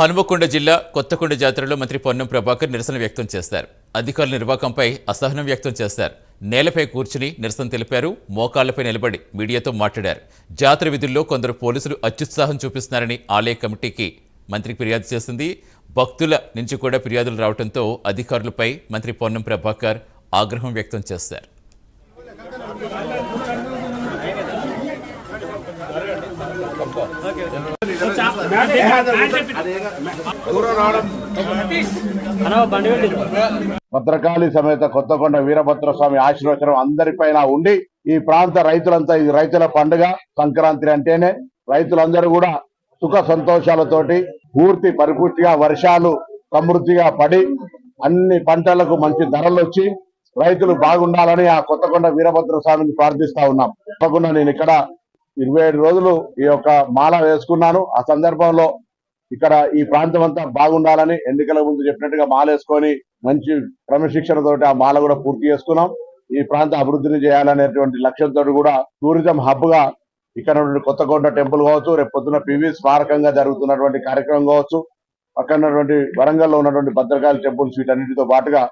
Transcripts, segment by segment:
హనుమకొండ జిల్లా కొత్తకొండ జాతరలో మంత్రి పొన్నం ప్రభాకర్ నిరసన వ్యక్తం చేశారు అధికారుల నిర్వాకంపై అసహనం వ్యక్తం చేశారు నేలపై కూర్చుని నిరసన తెలిపారు. మోకాళ్ళపై నిలబడి మీడియాతో మాట్లాడారు. జాతర విధుల్లో కొందరు పోలీసులు అత్యుత్సాహం చూపిస్తున్నారని ఆలయ కమిటీకి మంత్రి ఫిర్యాదు చేసింది. భక్తుల నుంచి కూడా ఫిర్యాదులు రావడంతో అధికారులపై మంత్రి పొన్నం ప్రభాకర్ ఆగ్రహం వ్యక్తం చేశారు భద్రకాళి సమేత కొత్తకొండ వీరభద్ర స్వామి ఆశీర్వచనం అందరిపైన ఉండి ఈ ప్రాంత రైతులంతా ఇది రైతుల పండుగ సంక్రాంతి అంటేనే రైతులందరూ కూడా సుఖ సంతోషాలతోటి పూర్తి పరిపూర్తిగా వర్షాలు సమృద్ధిగా పడి అన్ని పంటలకు మంచి ధరలు వచ్చి రైతులు బాగుండాలని ఆ కొత్తకొండ వీరభద్ర స్వామిని ప్రార్థిస్తా ఉన్నాం. తప్పకుండా నేను ఇక్కడ ఇరవై ఏడు రోజులు ఈ యొక్క మాల వేసుకున్నాను. ఆ సందర్భంలో ఇక్కడ ఈ ప్రాంతం అంతా బాగుండాలని ఎన్నికల ముందు చెప్పినట్టుగా మాల వేసుకొని మంచి క్రమశిక్షణతోటి ఆ మాల కూడా పూర్తి చేసుకున్నాం. ఈ ప్రాంత అభివృద్ధిని చేయాలనేటువంటి లక్ష్యంతో కూడా టూరిజం హబ్గా ఇక్కడ ఉన్నటువంటి కొత్తకొండ టెంపుల్ కావచ్చు రేపు పొద్దున పివి స్మారకంగా జరుగుతున్నటువంటి కార్యక్రమం కావచ్చు అక్కడ ఉన్నటువంటి వరంగల్లో ఉన్నటువంటి భద్రకాళి టెంపుల్స్ వీటన్నిటితో పాటుగా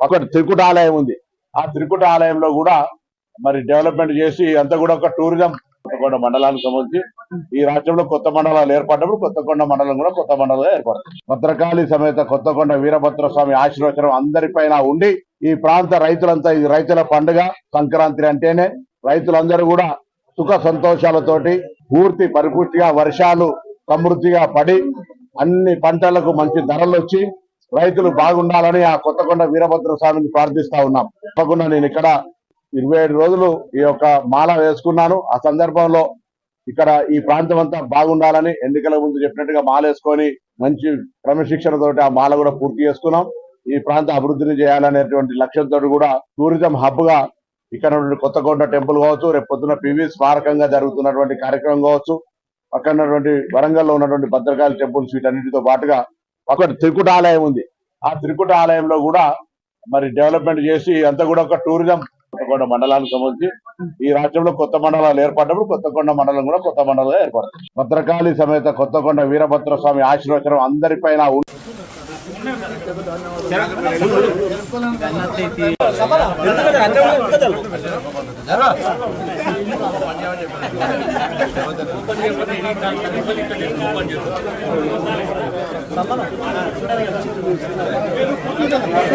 ఒక త్రికుట ఆలయం ఉంది. ఆ త్రికుట ఆలయంలో కూడా మరి డెవలప్మెంట్ చేసి అంతా కూడా ఒక టూరిజం కొత్తకొండ మండలానికి సంబంధించి ఈ రాష్ట్రంలో కొత్త మండలాలు ఏర్పడినప్పుడు కొత్తకొండ మండలం కూడా కొత్త మండలంగా ఏర్పడుతుంది. భద్రకాళి సమేత కొత్తకొండ వీరభద్ర స్వామి ఆశీర్వచనం అందరిపైన ఉండి ఈ ప్రాంత రైతులంతా ఇది రైతుల పండుగ సంక్రాంతి అంటేనే రైతులందరూ కూడా సుఖ సంతోషాలతోటి పూర్తి పరిపూర్తిగా వర్షాలు సమృద్ధిగా పడి అన్ని పంటలకు మంచి ధరలు వచ్చి రైతులు బాగుండాలని ఆ కొత్తకొండ వీరభద్ర స్వామిని ప్రార్థిస్తా ఉన్నాం. తప్పకుండా నేను ఇక్కడ ఇరవై ఏడు రోజులు ఈ యొక్క మాల వేసుకున్నాను. ఆ సందర్భంలో ఇక్కడ ఈ ప్రాంతం అంతా బాగుండాలని ఎన్నికల ముందు చెప్పినట్టుగా మాల వేసుకొని మంచి క్రమశిక్షణతోటి ఆ మాల కూడా పూర్తి చేసుకున్నాం. ఈ ప్రాంత అభివృద్ధిని చేయాలనేటువంటి లక్ష్యంతో కూడా టూరిజం హబ్గా ఇక్కడ కొత్తగొండ టెంపుల్ కావచ్చు రేపు పొద్దున పివి స్మారకంగా జరుగుతున్నటువంటి కార్యక్రమం కావచ్చు అక్కడ ఉన్నటువంటి వరంగల్లో ఉన్నటువంటి భద్రకాళి టెంపుల్స్ వీటన్నిటితో పాటుగా ఒక త్రికుట ఆలయం ఉంది. ఆ త్రికుట ఆలయంలో కూడా మరి డెవలప్మెంట్ చేసి అంతా కూడా ఒక టూరిజం కొత్తకొండ మండలానికి సంబంధించి ఈ రాష్ట్రంలో కొత్త మండలాలు ఏర్పడినప్పుడు కొత్తకొండ మండలం కూడా కొత్త మండలంగా ఏర్పడుతుంది. భద్రకాళి సమేత కొత్తకొండ వీరభద్ర స్వామి ఆశీర్వచనం అందరిపైన